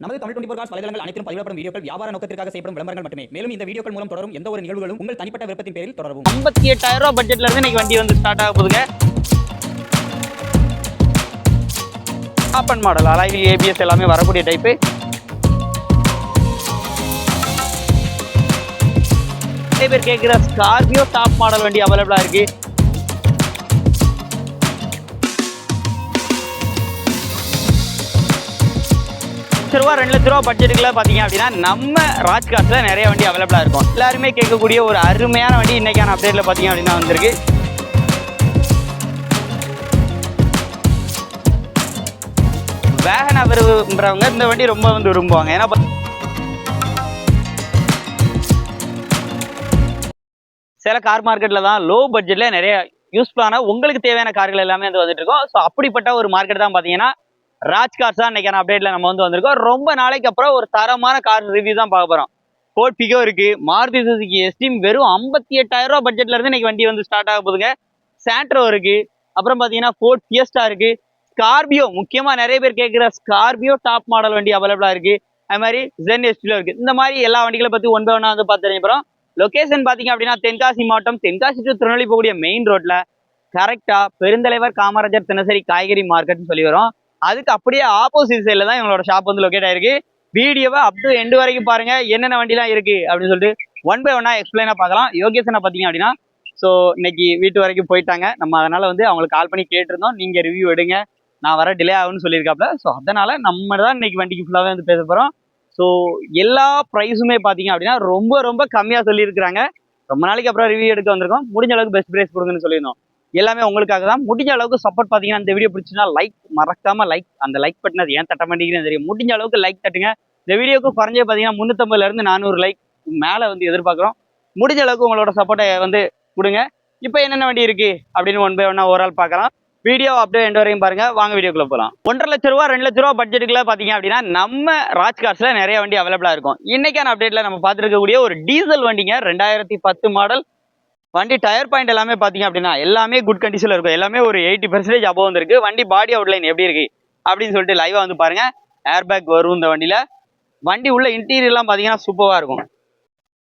நமது Tamil twenty four cos வலைதளங்கள் அனைத்தும் பதிவிடப்படும் வீடியோக்கள் வியாபார நோக்கத்திற்காக செய்யப்படும் விளம்பரங்கள் மட்டுமே. மேலும் இந்த வீடியோக்கள் மூலம் தொடரும் எந்த ஒரு நிகழ்வுகளும் உங்கள் தனிப்பட்ட விருப்பத்தின் பேரில் தொடரும் ஐம்பத்தி எட்டாயிரம் ரூபாய் பட்ஜெட்ல இருந்து இன்னைக்கு வண்டி வந்து ஸ்டார்ட் ஆக போகுதுங்க. ஆப்பன் மாடல் அலாயில் ஏபிஎஸ் எல்லாமே வரக்கூடிய டைப்பு நிறைய பேர் கேட்குற ஸ்கார்பியோ டாப் மாடல் வண்டி அவைலபிளாக இருக்குது லட்ச ரூபா ரெண்டு லட்ச ரூபா பட்ஜெட்டுக்குள்ள பார்த்தீங்க அப்படின்னா நம்ம ராஜ்காட்டில் நிறைய வண்டி அவைலபிளாக இருக்கும். எல்லாருமே கேட்கக்கூடிய ஒரு அருமையான வண்டி இன்னைக்கான அப்டேட்டில் பார்த்தீங்க அப்படின்னா வந்திருக்கு. வேகன் விரும்புறவங்க இந்த வண்டி ரொம்ப வந்து விரும்புவாங்க. ஏன்னா சில கார் மார்க்கெட்டில் தான் லோ பட்ஜெட்டில் நிறைய யூஸ்ஃபுல்லான உங்களுக்கு தேவையான கார்கள் எல்லாமே வந்து வந்துட்டு இருக்கோம். ஸோ அப்படிப்பட்ட ஒரு மார்க்கெட் தான் பார்த்தீங்கன்னா ராஜ் கார்ஸ் தான் இன்னைக்கான அப்டேட்ல நம்ம வந்து வந்திருக்கோம். ரொம்ப நாளைக்கு அப்புறம் ஒரு தரமான கார் ரிவ்யூ தான் பார்க்க போறோம். ஃபோர்ட் பிகோ இருக்கு. மாருதி சுசுகி எஸ்டீம் வெறும் ஐம்பத்தி எட்டாயிரம் ரூபா பட்ஜெட்ல இருந்து இன்னைக்கு வண்டி வந்து ஸ்டார்ட் ஆக போதுங்க சாண்ட்ரோ இருக்கு. அப்புறம் பாத்தீங்கன்னா ஃபோர்ட் ஃபியஸ்டா இருக்கு. ஸ்கார்பியோ முக்கியமா நிறைய பேர் கேட்குற ஸ்கார்பியோ டாப் மாடல் வண்டி அவைலபிளா இருக்கு. அது மாதிரி ஜென் எஸ்டில இருக்கு. இந்த மாதிரி எல்லா வண்டிகளை பத்தி ஒன் பை ஒன்னா வந்து பார்த்து அப்புறம் லொகேஷன் பாத்தீங்க அப்படின்னா தென்காசி மாவட்டம் தென்காசி டு திருநெல்வேலி போகக்கூடிய மெயின் ரோட்ல கரெக்டா பெருந்தலைவர் காமராஜர் தினசரி காய்கறி மார்க்கெட்னு சொல்லி வரும். அதுக்கு அப்படியே ஆப்போசிட் சைடில் தான் எங்களோட ஷாப் வந்து லொக்கேட் ஆயிருக்கு. வீடியோவை அப் டு எண்டு வரைக்கும் பாருங்க என்னென்ன வண்டிலாம் இருக்கு அப்படின்னு சொல்லிட்டு ஒன் பை ஒன்னா எக்ஸ்பிளைனா பார்க்கலாம். யோகேஷனை பார்த்தீங்க அப்படின்னா ஸோ இன்னைக்கு வீட்டு வரைக்கும் போயிட்டாங்க. நம்ம அதனால வந்து அவங்களுக்கு கால் பண்ணி கேட்டிருந்தோம். நீங்க ரிவ்யூ எடுங்க. நான் வர டிலே ஆகும்னு சொல்லியிருக்காப்ல. ஸோ அதனால நம்ம தான் இன்னைக்கு வண்டிக்கு ஃபுல்லாகவே வந்து பேச போகிறோம் ஸோ எல்லா ப்ரைஸுமே பார்த்தீங்க அப்படின்னா ரொம்ப ரொம்ப கம்மியாக சொல்லியிருக்கிறாங்க. ரொம்ப நாளைக்கு அப்புறம் ரிவ்யூ எடுக்க வந்திருக்கோம். முடிஞ்ச அளவுக்கு பெஸ்ட் ப்ரைஸ் கொடுங்கன்னு சொல்லியிருந்தோம். எல்லாமே உங்களுக்காக தான். முடிஞ்ச அளவுக்கு சப்போர்ட் பார்த்தீங்கன்னா இந்த வீடியோ பிடிச்சினா லைக் மறக்காம லைக் அந்த லைக் பட்டன் அது ஏன் தட்ட மாட்டேங்கிறேன்னு தெரியும். முடிஞ்ச அளவுக்கு லைக் தட்டுங்க. இந்த வீடியோக்கு குறைஞ்சே பார்த்தீங்கன்னா முந்நூற்றம்பதுல இருந்து நானூறு லைக் மேலே வந்து எதிர்பார்க்குறோம். முடிஞ்ச அளவுக்கு உங்களோட சப்போர்ட்டை வந்து கொடுங்க. இப்போ என்னென்ன வண்டி இருக்கு அப்படின்னு ஒன் பை ஒன்னா ஓவரால் பார்க்கலாம். வீடியோ அப்படியே எண்டு வரையும் பாருங்க. வாங்க வீடியோக்குள்ள போகலாம் ஒன்றரை லட்ச ரூபா ரெண்டு லட்ச ரூபா பட்ஜெட்டுக்குள்ள பார்த்தீங்க அப்படின்னா நம்ம ராஜ் கார்ஸ்ல நிறைய வண்டி அவைலபிளா இருக்கும். இன்னைக்கான அப்டேட்ல நம்ம பார்த்துருக்கக்கூடிய ஒரு டீசல் வண்டிங்க. ரெண்டாயிரத்தி பத்து மாடல் வண்டி டயர் பாயிண்ட் எல்லாமே பார்த்தீங்க அப்படின்னா எல்லாமே குட் கண்டிஷனில் இருக்கும். எல்லாமே ஒரு எயிட்டி பர்சன்டேஜ் அபோவ் வந்துருக்கு. வண்டி பாடி அவுட்லைன் எப்படி இருக்கு அப்படின்னு சொல்லிட்டு லைவாக வந்து பாருங்க. ஏர் பேக் வரும் இந்த வண்டியில். வண்டி உள்ள இன்டீரியர்லாம் பார்த்தீங்கன்னா சூப்பராக இருக்கும்.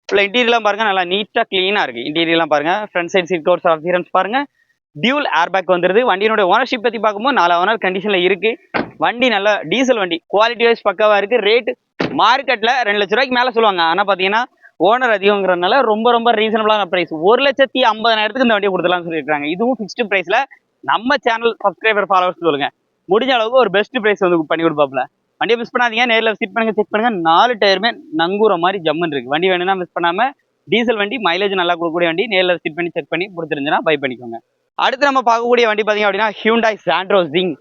உள்ள இன்டீரியர்லாம் பாருங்க நல்லா நீட்டாக க்ளீனாக இருக்குது இன்டீரியர்லாம் பாருங்க. Front side seat covers appearance பாருங்க. டியூல் ஏர் பேக் வந்துருது. வண்டியினுடைய ஓனர்ஷிப் பற்றி பார்க்கும்போது நாலு ஓனர் கண்டிஷனில் இருக்குது வண்டி நல்ல டீசல் வண்டி. குவாலிட்டி வைஸ் பக்காவாக இருக்குது ரேட்டு மார்க்கெட்டில் ரெண்டு லட்ச ரூபாய்க்கு மேலே சொல்லுவாங்க. ஆனால் பார்த்தீங்கன்னா ஓனர் அதிகங்கிறதுனால ரொம்ப ரொம்ப ரீசனபிளான ப்ரைஸ் ஒரு லட்சத்தி ஐம்பதாயிரத்துக்கு இந்த வண்டியை கொடுத்துலாம்னு சொல்லியிருக்காங்க. இதுவும் ஃபிக்ஸ்டு ப்ரைஸில் நம்ம சேனல் சப்ஸ்கிரைபர் ஃபாலோவர்ஸ் சொல்லுங்க. முடிஞ்ச அளவுக்கு ஒரு பெஸ்ட் ப்ரைஸ் வந்து பண்ணி கொடுப்பாப்ல வண்டியை மிஸ் பண்ணாதீங்க. நேரில் விசிட் பண்ணுங்க செக் பண்ணுங்க. நாலு டயருமே நங்கூர மாதிரி ஜம்முன்னு இருக்கு. வண்டி வேணும்னா மிஸ் பண்ணாம டீசல் வண்டி மைலேஜ் நல்லா கொடுக்கக்கூடிய வண்டி நேரில் விசிட் பண்ணி செக் பண்ணி கொடுத்துருந்துன்னா பை பண்ணிக்கோங்க. அடுத்து நம்ம பார்க்கக்கூடிய வண்டி பார்த்தீங்க அப்படின்னா ஹியூண்டாய் சாண்ட்ரோ ஜிங்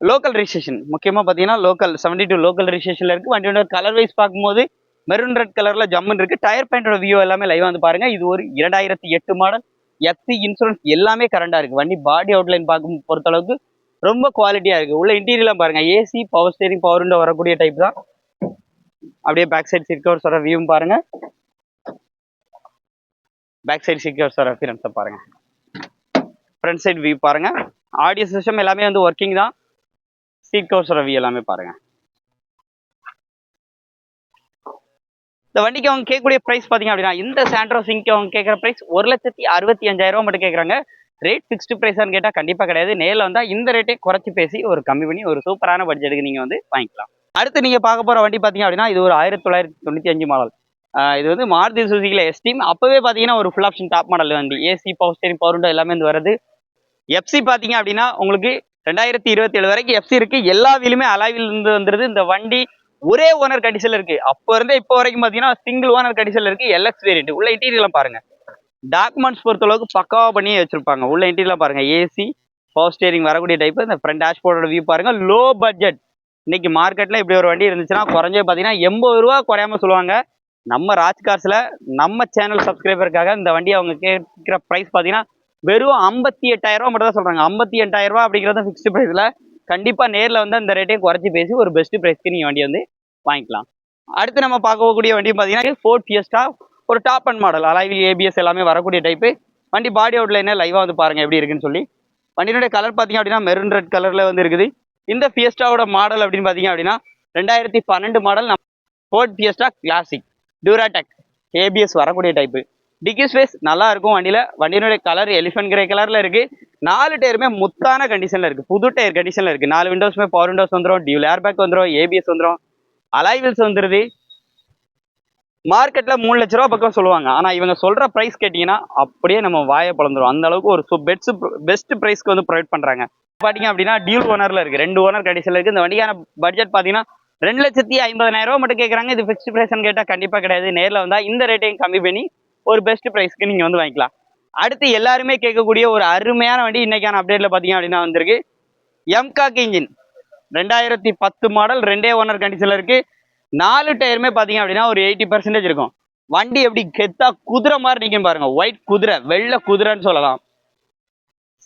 லோக்கல் ரிஜிஸ்ட்ரேஷன் முக்கியமாக பார்த்தீங்கன்னா லோக்கல் செவன்டி டூ லோக்கல் ரிஜிஸ்ட்ரேஷனில் இருக்குது வண்டியோட கலர் வைஸ் பார்க்கும்போது மெரூன் ரெட் கலரில் ஜம்முன்னு இருக்குது டயர் பேண்டோட வியூ எல்லாமே லைவாக வந்து பாருங்க. இது ஒரு இரண்டாயிரத்தி எட்டு மாடல் எஃப்சி இன்சூரன்ஸ் எல்லாமே கரண்டாக இருக்குது வண்டி பாடி அவுட்லைன் பார்க்கும் பொறுத்தளவுக்கு ரொம்ப குவாலிட்டியாக இருக்குது உள்ள இன்டீரியர்லாம் பாருங்க. AC power steering power window வரக்கூடிய டைப் தான். அப்படியே பேக் சைட் சீட் கவர்ஸோட வியூவும் பாருங்க. பேக் சைட் சீட் கவர்ஸ் வர அப்பியரன்ஸை பாருங்க. ஃப்ரண்ட் சைட் வியூ பாருங்க. ஆடியோ சிஸ்டம் எல்லாமே வந்து ஒர்க்கிங் தான். சீட் கவர்ஸோட வியூ எல்லாமே பாருங்க. இந்த வண்டிக்கு அவங்க கேட்கக்கூடிய ப்ரைஸ் பார்த்தீங்க அப்படின்னா இந்த சாண்ட்ரோ சிங்க்கு அவங்க கேட்குற ப்ரைஸ் ஒரு லட்சத்தி அறுபத்தி அஞ்சாயிரம் ரூபா மட்டும் கேட்குறாங்க. ரேட் ஃபிக்ஸ்டு ப்ரைஸான்னு கேட்டால் கண்டிப்பாக கிடையாது. நேரில் வந்தால் இந்த ரேட்டே குறைச்சி பேசி ஒரு கம்மி பண்ணி ஒரு சூப்பரான பட்ஜெட்டுக்கு நீங்கள் வந்து வாங்கிக்கலாம். அடுத்து நீங்கள் பார்க்க போகிற வண்டி பார்த்தீங்க அப்படின்னா இது ஒரு ஆயிரத்தி தொள்ளாயிரத்தி தொண்ணூற்றி அஞ்சு மாடல் இது வந்து மாருதி சுசுகியில் எஸ்டீம் அப்போவே பார்த்தீங்கன்னா ஒரு ஃபுல் ஆப்ஷன் டாப் மாடல் வண்டி AC power steering power window எல்லாமே வந்து வருது எஃப்சி பார்த்தீங்க அப்படின்னா உங்களுக்கு ரெண்டாயிரத்தி இருபத்தி ஏழு வரைக்கும் எஃப்சி இருக்கு. எல்லா வீலுமே அலாவில் இருந்து வந்துருது. இந்த வண்டி ஒரே ஓனர் கண்டிஷன்ல இருக்கு. அப்போ இருந்தே இப்போ வரைக்கும் பார்த்தீங்கன்னா சிங்கிள் ஓனர் கண்டிஷன்ல இருக்கு எல்எக்ஸ் வேரியன்ட் உள்ள இன்டீரியர்லாம் பாருங்க. டாக்குமெண்ட்ஸ் பொறுத்தளவுக்கு பக்காவா பண்ணி வச்சிருப்பாங்க. உள்ள இன்டீரியர்லாம் பாருங்க. ஏசி பவர் ஸ்டேரிங் வரக்கூடிய டைப் இந்த ஃப்ரண்ட் டேஷ்போர்டோட வியூ பாருங்க. லோ பட்ஜெட் இன்னைக்கு மார்க்கெட்ல இப்படி ஒரு வண்டி இருந்துச்சுன்னா குறைஞ்சே பார்த்தீங்கன்னா எண்பது ரூபா குறையாம சொல்லுவாங்க. நம்ம ராஜ் கார்ஸ்ல நம்ம சேனல் சப்ஸ்கிரைபருக்காக இந்த வண்டி அவங்க கேட்கிற ப்ரைஸ் பார்த்தீங்கன்னா வெறும் ஐம்பத்தி எட்டாயிரம் ரூபா மட்டும் தான் சொல்றாங்க. ஐம்பத்தி எட்டாயிரம் ரூபா அப்படிங்கிறது ஃபிக்ஸ்டு ப்ரைஸில் கண்டிப்பா நேர்ல வந்து அந்த ரேட்டையும் குறைச்சி பேசி ஒரு பெஸ்ட் ப்ரைஸ்க்கு நீங்க வண்டி வந்து வாங்கிக்கலாம். அடுத்து நம்ம பார்க்கக்கூடிய வண்டி பார்த்தீங்கன்னா ஃபோர்ட் ஃபியஸ்டா ஒரு top end model alloy wheel ABS எல்லாமே வரக்கூடிய டைப்பு வண்டி பாடி அவுட்லைனே லைவாக வந்து பாருங்க எப்படி இருக்குன்னு சொல்லி. வண்டியினுடைய கலர் பார்த்தீங்க அப்படின்னா மெரூன் ரெட் கலர்ல வந்து இருக்குது. இந்த ஃபியஸ்டாவோட மாடல் அப்படின்னு பார்த்தீங்க அப்படின்னா ரெண்டாயிரத்தி பன்னெண்டு model Ford Fiesta Classic Duratec ABS வரக்கூடிய டைப்பு டிக்கி ஸ்பேஸ் நல்லா இருக்கும் வண்டியில். வண்டியினுடைய கலர் எலிஃபென்ட் கிரே கலரில் இருக்கு. நாலு டயருமே முத்தான கண்டிஷனில் இருக்கு. புது டயர் கண்டிஷனில் இருக்கு. நாலு விண்டோஸுமே பவர் விண்டோஸ் வந்துடும் டியூல் ஏர் பேக் வந்துடும் ஏபிஎஸ் வந்துடும் அலைவில்ஸ் வந்துருது மார்க்கெட்டில் மூணு லட்ச ரூபா பக்கம் சொல்லுவாங்க. ஆனால் இவங்க சொல்கிற ப்ரைஸ் கேட்டிங்கன்னா அப்படியே நம்ம வாயை பிளந்துரும் அந்த அளவுக்கு ஒரு பெஸ்ட் பெஸ்ட் ப்ரைஸ்க்கு வந்து ப்ரொவைட் பண்ணுறாங்க பார்த்தீங்க அப்படின்னா டியூல் ஓனரில் இருக்குது ரெண்டு ஓனர் கடைசியில் இருக்குது இந்த வண்டிக்கான பட்ஜெட் பார்த்தீங்கன்னா ரெண்டு லட்சத்தி ஐம்பதாயிரம் ரூபா மட்டும் கேட்குறாங்க இது ஃபிக்ஸ்ட் ப்ரைஸ்னு கேட்டால் கண்டிப்பாக கிடையாது. நேரில் வந்தால் இந்த ரேட்டையும் கம்மி பண்ணி ஒரு பெஸ்ட் ப்ரைஸ்க்கு நீங்கள் வந்து வாங்கிக்கலாம். அடுத்து எல்லாருமே கேட்கக்கூடிய ஒரு அருமையான வண்டி இன்னைக்கான அப்டேட்டில் பார்த்தீங்க அப்படின்னா வந்திருக்கு. எம்காக் இன்ஜின் ரெண்டாயிரத்தி பத்து மாடல் ரெண்டே ஓனர் கண்டிஷனில் இருக்குது நாலு டயருமே பார்த்தீங்க அப்படின்னா ஒரு எயிட்டி பர்சன்டேஜ் இருக்கும். வண்டி எப்படி கெத்தா குதிரை மாதிரி நிற்கும் பாருங்க. ஒயிட் குதிரை வெள்ளை குதிரைன்னு சொல்லலாம்.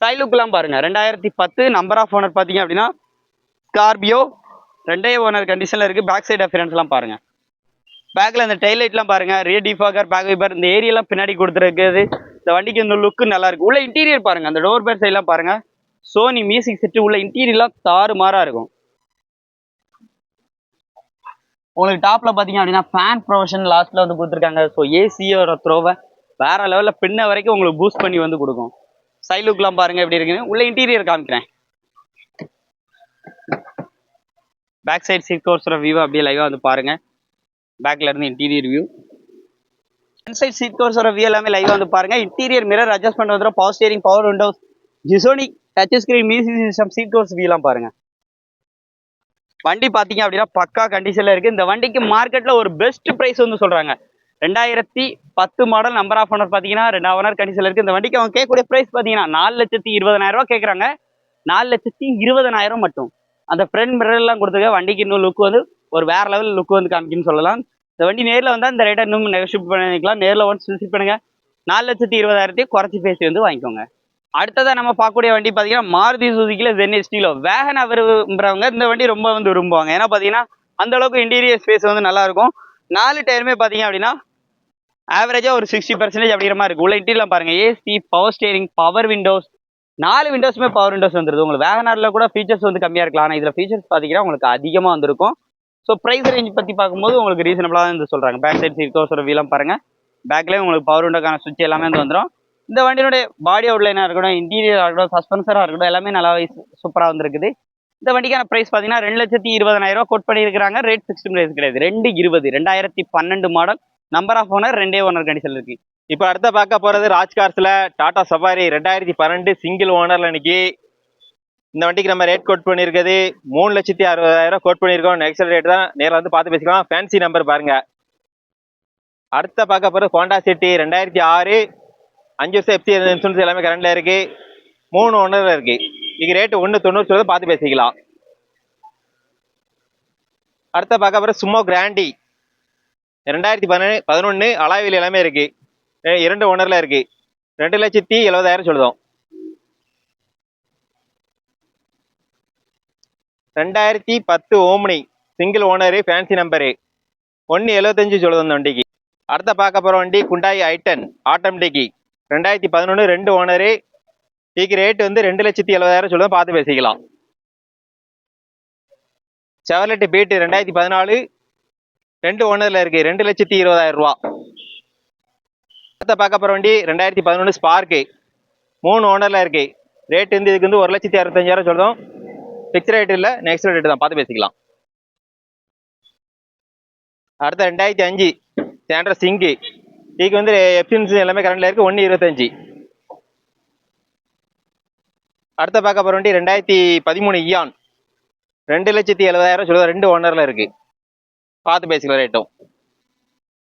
சைலுக்குலாம் பாருங்க. ரெண்டாயிரத்தி பத்து நம்பர் ஆஃப் ஓனர் பார்த்தீங்க அப்படின்னா ஸ்கார்பியோ ரெண்டே ஓனர் கண்டிஷனில் இருக்குது பேக் சைடு அஃபரன்ஸ்லாம் பாருங்க. பேக்கில் அந்த tail light பாருங்க. ரியர் டிஃபாகர் பேக் வைப்பர் இந்த ஏரியெல்லாம் பின்னாடி கொடுத்துருக்குது இந்த வண்டிக்கு இந்த லுக்கு நல்லா இருக்கு. உள்ள இன்டீரியர் பாருங்க. அந்த டோர் பேர் சைட்லாம் பாருங்க. சோனி மியூசிக் செட்டு உள்ள இன்டீரியர்லாம் தாறு மாறாக இருக்கும். உங்களுக்கு டாப்ல பாத்தீங்க அப்படின்னா ஃபேன் ப்ரொவிஷன் லாஸ்ட்ல வந்து கொடுத்துருக்காங்க. ஸோ ஏசியோட த்ரோவை வேற லெவல்ல பின்ன வரைக்கும் உங்களுக்கு பூஸ்ட் பண்ணி வந்து கொடுக்கும். சைலுக்கெலாம் லுக்லாம் பாருங்க எப்படி இருக்குன்னு. உள்ள இன்டீரியர் காமிக்கிறேன். பேக் சைடு சீட் கோர்ஸோட வியூ அப்படியே லைவாக வந்து பாருங்க. பேக்ல இருந்து interior view front side seat கோர்ஸோட view எல்லாமே லைவாக வந்து பாருங்க. இன்டீரியர் மிரர் அட்ஜஸ்ட் வந்துடும் power steering power windows ஜிசோனிக் touch screen music system seat covers வியூலாம் பாருங்க. வண்டி பார்த்தீங்க அப்படின்னா பக்கா கண்டிஷனில் இருக்குது இந்த வண்டிக்கு மார்க்கெட்டில் ஒரு பெஸ்ட் ப்ரைஸ் வந்து சொல்கிறாங்க ரெண்டாயிரத்தி பத்து மாடல் நம்பர் ஆஃப் ஓனர் பார்த்தீங்கன்னா ரெண்டு ஓனர் கண்டிஷனில் இருக்குது இந்த வண்டிக்கு அவங்க கேட்கக்கூடிய ப்ரைஸ் பார்த்தீங்கன்னா நாலு லட்சத்தி இருபதனாயிரரூவா கேட்குறாங்க. நாலு லட்சத்தி இருபதனாயிரம் மட்டும். அந்த ஃப்ரண்ட் மிரர்லாம் கொடுத்துக்க வண்டிக்கு இன்னும் லுக் வந்து ஒரு வேற லெவல் லுக் வந்து காமிக்குன்னு சொல்லலாம். இந்த வண்டி நேரில் வந்தால் இந்த ரேட்டை இன்னும் நெகோஷியேட் பண்ணிக்கலாம். நேரில் ஒன்ஸ் விசிட் பண்ணுங்க. நாலு லட்சத்தி இருபதாயிரத்தையும் குறைச்சி பேசி வந்து வாங்கிக்கோங்க. அடுத்ததாக நம்ம பார்க்கக்கூடிய வண்டி பார்த்தீங்கன்னா மாருதி சுசுக்கியில் ஜென்எஸ்டிலோ வேகன் விரும்புறவங்க இந்த வண்டி ரொம்ப வந்து விரும்புவாங்க. ஏன்னா பார்த்தீங்கன்னா அந்த அளவுக்கு இன்டீரியர் ஸ்பேஸ் வந்து நல்லா இருக்கும். நாலு டயருமே பார்த்தீங்க அப்படின்னா ஆவரேஜாக ஒரு சிக்ஸ்டி பர்சன்டேஜ் அப்படிங்கிற மாதிரி இருக்கும். உள்ள இன்டீரியர் பாருங்க. AC power steering power windows நாலு விண்டோஸுமே பவர் விண்டோஸ் வந்துருது. உங்களுக்கு வேகனாரில் கூட ஃபீச்சர்ஸ் வந்து கம்மியாக இருக்கலாம். ஆனால் இதில் ஃபீச்சர்ஸ் பார்த்தீங்கன்னா உங்களுக்கு அதிகமாக வந்திருக்கும். ஸோ ப்ரைஸ் ரேஞ்ச் பற்றி பார்க்கும்போது உங்களுக்கு ரீசனபிளாக தான் வந்து சொல்கிறாங்க பேக் சைட் சீட் கோர்ஸோட வீலாம் பாருங்கள் பேக்லேயே உங்களுக்கு பவர் விண்டோக்கான சுவிட்ச் எல்லாமே வந்து வந்துடும் இந்த வண்டியினுடைய பாடி அவுட்லைனாக இருக்கட்டும் இன்டீரியராக இருக்கட்டும் சஸ்பென்சராக இருக்கட்டும் எல்லாமே நல்லாவே சூப்பராக வந்திருக்குது. இந்த வண்டிக்கான ப்ரைஸ் பார்த்தீங்கன்னா ரெண்டு லட்சத்தி இருபதனாயிரம் கோட் பண்ணியிருக்கிறாங்க. ரேட் சிக்ஸ்டி ப்ரைஸ் கிடையாது. ரெண்டு இருபது ரெண்டாயிரத்தி பன்னெண்டு மாடல் நம்பர் ஆஃப் ஓனர் ரெண்டே ஓனர் கண்டிஷன் இருக்கு. இப்போ அடுத்த பார்க்க போகிறது ராஜ்கார்ஸில் டாடா சஃபாரி ரெண்டாயிரத்தி பன்னெண்டு சிங்கிள் ஓனரில் இன்னைக்கு இந்த வண்டிக்கு நம்ம ரேட் கோட் பண்ணியிருக்கிறது மூணு லட்சத்தி அறுபதாயிரம் கோட் பண்ணியிருக்கோம். நெக்ஸ்ட் ரேட் தான். நேரில் வந்து பார்த்து பேசிக்கலாம். ஃபேன்சி நம்பர் பாருங்கள் அடுத்த பார்க்க போகிறது ஹோண்டா சிட்டி ரெண்டாயிரத்தி ஆறு அஞ்சு வருஷம் எஃப்சி இன்சூரன்ஸ் எல்லாமே கரண்டில் இருக்கு. மூணு ஓனர்ல இருக்கு. இங்கே ரேட்டு ஒன்று தொண்ணூறு சொல்லுது பார்த்து பேசிக்கலாம். அடுத்த பார்க்க அப்புறம் சும்மா கிராண்டி ரெண்டாயிரத்தி பதினொன்று பதினொன்று அலாவில் எல்லாமே இருக்கு. இரண்டு ஓனர்ல இருக்கு. ரெண்டு லட்சத்தி எழுபதாயிரம் சொல்லுதோம். ரெண்டாயிரத்தி பத்து Omni. Single owner fancy number ஒன்று எழுபத்தஞ்சு சொல்லுது அந்த வண்டிக்கு. அடுத்த பார்க்க போகிற வண்டி குண்டாய் ஐட்டன் ஆட்டோமேட்டிக்கு ரெண்டாயிரத்தி பதினொன்று ரெண்டு ஓனரு. இதுக்கு ரேட் வந்து ரெண்டு லட்சத்தி எழுபதாயிரம் சொல்லுவோம் பார்த்து பேசிக்கலாம். செவலெட்டு பீட்டு ரெண்டாயிரத்தி பதினாலு. ரெண்டு ஓனரில் இருக்குது ரெண்டு லட்சத்தி இருபதாயிரம் ரூபா. அடுத்த பார்க்க போகிற வண்டி ரெண்டாயிரத்தி பதினொன்று ஸ்பார்க்கு மூணு ஓனரில் இருக்குது ரேட் வந்து இதுக்கு வந்து ஒரு லட்சத்தி அறுபத்தஞ்சாயிரம் சொல்கிறோம் ஃபிக்ஸ் ரேட் இல்லை நெக்ஸ்ட் ரேட் தான். பார்த்து பேசிக்கலாம். அடுத்த ரெண்டாயிரத்தி அஞ்சு. சேண்ட்ர சிங்கு இதுக்கு வந்து எஃபிஷியன்சி எல்லாமே கரண்டில் இருக்குது ஒன்று இருபத்தஞ்சு. அடுத்த பார்க்க போகிற வண்டி ரெண்டாயிரத்தி பதிமூணு இயான் ரெண்டு லட்சத்தி எழுபதாயிரம் சொல்லுவது ரெண்டு ஓனரில் இருக்கு. பார்த்து பேசிக்கலாம் ரேட்டும்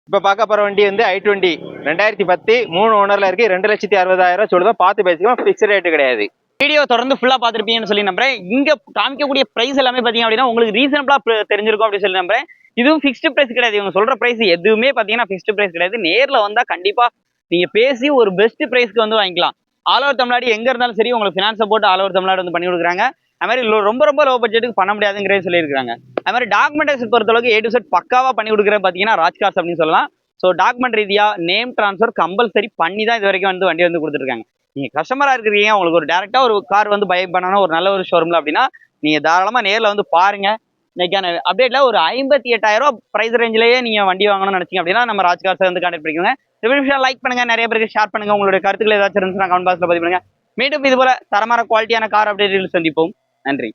இப்போ பார்க்க போகிற வண்டி வந்து ஐ டுவெண்ட்டி ரெண்டாயிரத்தி பத்து மூணு ஓனரில் இருக்கு. ரெண்டு லட்சத்தி அறுபதாயிரம் சொல்லுதான் பார்த்து பேசிக்கலாம். ஃபிக்ஸ் ரேட்டு கிடையாது. வீடியோ தொடர்ந்து ஃபுல்லாக பார்த்துருப்பீங்கன்னு சொல்லி நம்புறேன். இங்கே காமிக்கக்கூடிய ப்ரைஸ் எல்லாமே பார்த்தீங்க அப்படின்னா உங்களுக்கு ரீசனபிளாக தெரிஞ்சிருக்கும் அப்படின்னு சொல்லி நம்புறேன். இதுவும் ஃபிக்ஸ்டு ப்ரைஸ் கிடையாது. இவங்க சொல்கிற ப்ரைஸ் எதுவுமே பார்த்தீங்கன்னா ஃபிக்ஸ்டு ப்ரைஸ் கிடையாது. நேரில் வந்தால் கண்டிப்பாக நீங்கள் பேசி ஒரு பெஸ்ட் ப்ரைஸ்க்கு வந்து வாங்கிக்கலாம். ஆல் ஓவர் தமிழ்நாடு எங்கே இருந்தாலும் சரி உங்களுக்கு ஃபினான்ஸை போட்டு ஆல் ஓவர் தமிழ்நாடு வந்து பண்ணி கொடுக்குறாங்க. அது மாதிரி ரொம்ப ரொம்ப லோ பட்ஜெட்டுக்கு பண்ண முடியாதுங்கிறே சொல்லியிருக்காங்க அது மாதிரி டாக்குமெண்டேஷன் பொறுத்தளவுக்கு ஏ டு செட் பக்காவாக பண்ணி கொடுக்குறது பார்த்தீங்கன்னா ராஜ்காஸ் அப்படின்னு சொல்லலாம். ஸோ டாக்குமெண்ட் ரீதியாக நேம் ட்ரான்ஸ்ஃபர் கம்பல்சரி பண்ணி தான் இது வரைக்கும் வந்து வண்டி வந்து கொடுத்துருக்காங்க நீங்கள் கஸ்டமராக இருக்கிறீங்க உங்களுக்கு ஒரு டேரெக்டாக ஒரு கார் வந்து பை பண்ணணும் ஒரு நல்ல ஒரு ஷோரூமில் அப்படின்னா நீங்கள் தாராளமாக நேரில் வந்து பாருங்கள் இன்னைக்கான அப்டேட்ல ஒரு ஐம்பத்தி எட்டாயிரம் ரூபாய் பிரைஸ் ரேஞ்சிலேயே நீங்க வண்டி வாங்கணும்னு நினைச்சீங்க அப்படின்னா நம்ம ராஜ்கார்ஸ் வந்து கான்டெக்ட் பண்ணிக்கோங்க. இந்த லைக் பண்ணுங்க. நிறைய பேருக்கு ஷேர் பண்ணுங்க. உங்களுடைய கருத்துக்கள் ஏதாச்சும் இருந்துச்சுன்னா கமெண்ட் பாக்ஸ்ல பதிவு பண்ணுங்க. மீண்டும் இது போல தரமான குவாலிட்டியான கார் அப்டேட்டுகள் சந்திப்போம். நன்றி.